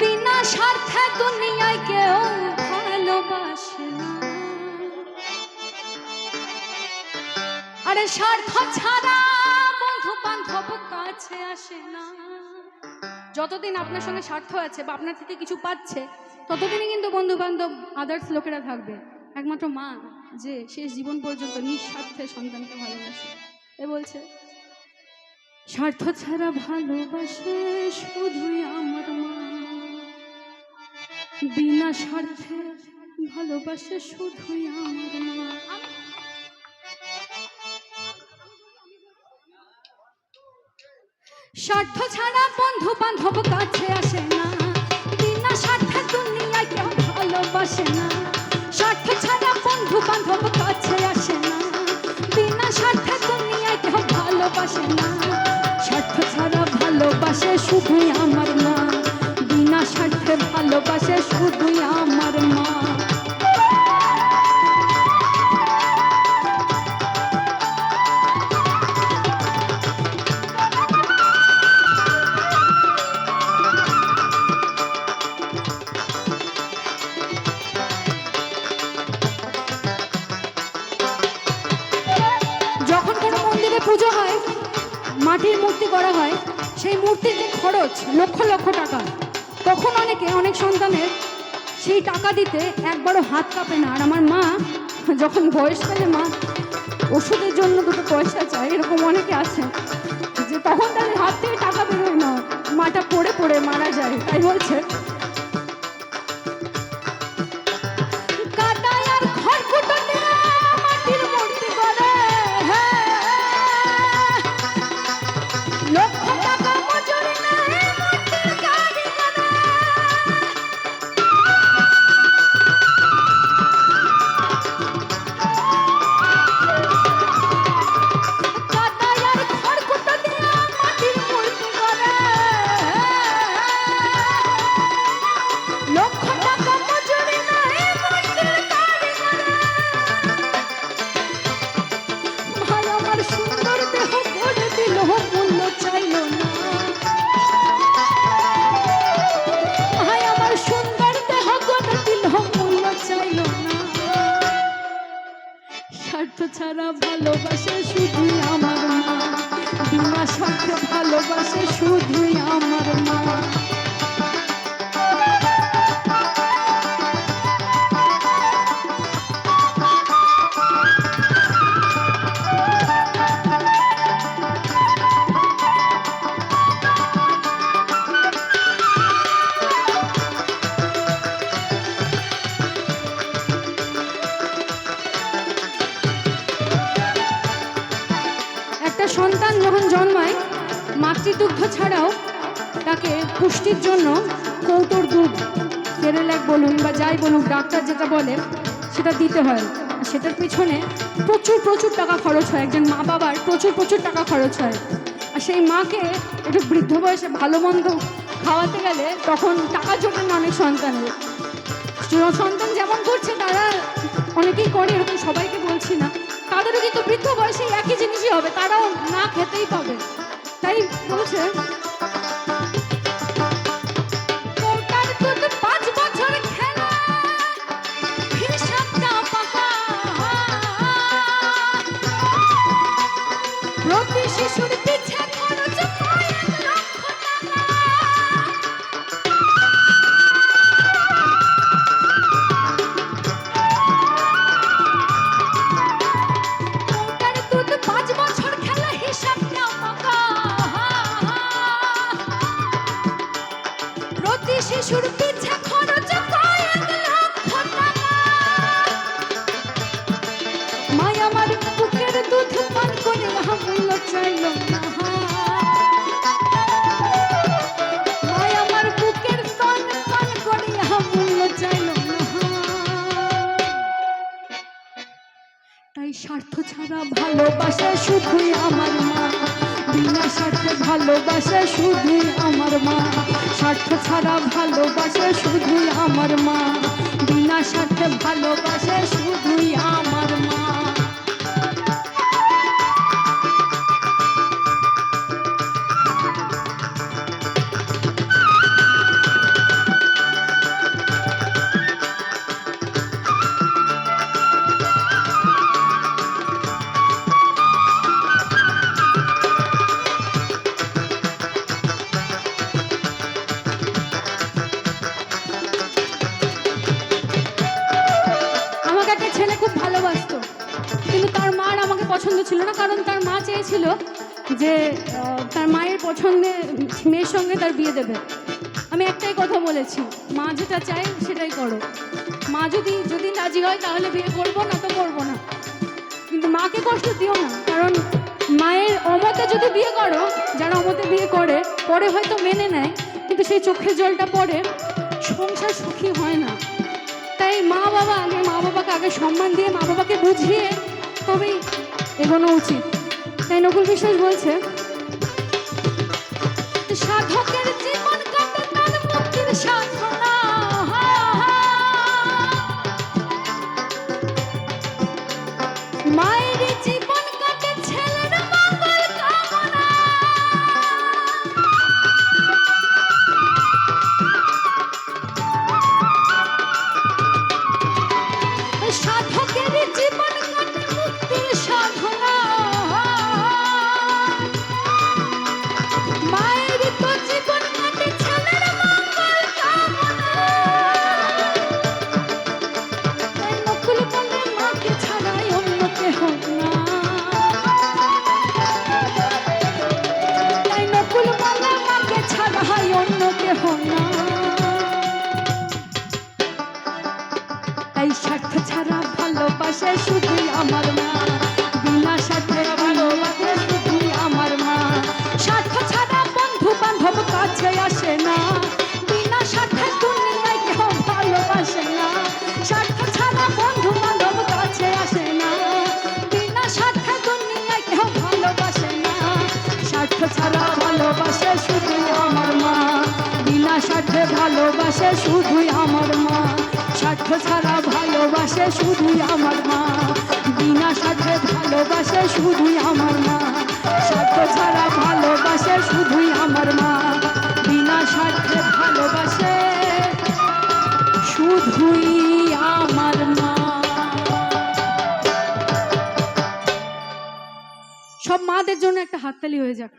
বিনা স্বার্থে দুনিয়ায় কেউ ভালোবাসে আরে স্বার্থ ছাড়া বন্ধু বান্ধব কাছে আসে না। যতদিন আপনার সঙ্গে স্বার্থ আছে বা আপনার থেকে কিছু পাচ্ছে, ততদিনই কিন্তু বন্ধু বান্ধব আদার্স লোকেরা থাকবে। একমাত্র মা যে শেষ জীবন পর্যন্ত নিঃস্বার্থে সন্তানকে ভালোবাসে। এ বলছে, স্বার্থ ছাড়া ভালোবাসে শুধুই আমার মা। বিনা স্বার্থে ভালোবাসে শুধুই আমার স্বার্থ ছাড়া বন্ধু বান্ধব কাছে আসে না। ভালোবাসে আমার মা পুজো হয়, মাটির মূর্তি করা হয়, সেই মূর্তির যে খরচ লক্ষ লক্ষ টাকা, তখন অনেকে, অনেক সন্তানের সেই টাকা দিতে একবারও হাত কাঁপে না। আর আমার মা, যখন বয়সকালে মা, ওষুধের জন্য দুটো পয়সা চায়, এরকম অনেকে আছে যে তখন তাদের হাত থেকে টাকা বেরোয় না। মাটা পড়ে পড়ে মারা যায়, তাই বলছে। স্বার্থ ছাড়া ভালোবাসে শুধু আমার মা। বিনা স্বার্থে ভালোবাসে শুধুই আমার মা। যখন জন্মায়, মাতৃদুগ্ধ ছাড়াও তাকে পুষ্টির জন্য কৌটোর দুধ সেরেলাক বলুন বা যাই বলুন, ডাক্তার যেটা বলে, সেটা দিতে হয়। সেটার পিছনে প্রচুর প্রচুর টাকা খরচ হয়। একজন মা বাবার প্রচুর প্রচুর টাকা খরচ হয়। আর সেই মাকে একটু বৃদ্ধ বয়সে ভালো মন্দ খাওয়াতে গেলে তখন টাকা জোটে না অনেক সন্তানের। সন্তান যেমন করছে, তারা অনেকেই করে, এরকম সবাইকে বলছি না। তাদেরও কিন্তু বৃদ্ধ বয়সে একই জিনিসই হবে তারাও না খেতেই পাবে। তাই বলছে তাই স্বার্থ ছাড়া ভালোবাসা শুধুই আমার মা। বিনা স্বার্থে ভালোবাসা শুধুই আমার মা। স্বার্থ ছাড়া ভালোবাসা শুধুই আমার মা। বিনা স্বার্থে ভালোবাসা শুধুই আমার ছিল না, কারণ তার মা চেয়েছিল যে তার মায়ের পছন্দে মেয়ের সঙ্গে তার বিয়ে দেবে। আমি একটাই কথা বলেছি, মা যেটা চায় সেটাই করো। মা যদি যদি রাজি হয় তাহলে বিয়ে করব, না তো করব না। কিন্তু মাকে কষ্ট দিও না, কারণ মায়ের অমতে যদি বিয়ে করো, যারা অমতে বিয়ে করে, পরে হয়তো মেনে নেয়, কিন্তু সেই চোখের জলটা পরে সংসার সুখী হয় না। তাই মা বাবা আগে, মা বাবাকে আগে সম্মান দিয়ে, মা বাবাকে বুঝিয়ে তবেই এগোনো উচিত। তাই নকুল বিশ্বাস বলছে সাধকের ভালোবাসে শুধুই আমার মা। স্বার্থ ছাড়া ভালোবাসে শুধুই আমার মা। বিনা স্বার্থে ভালোবাসে শুধুই আমার মা। স্বার্থ ছাড়া ভালোবাসে শুধুই আমার মা। সব মাদের জন্য একটা হাততালি হয়ে যাক।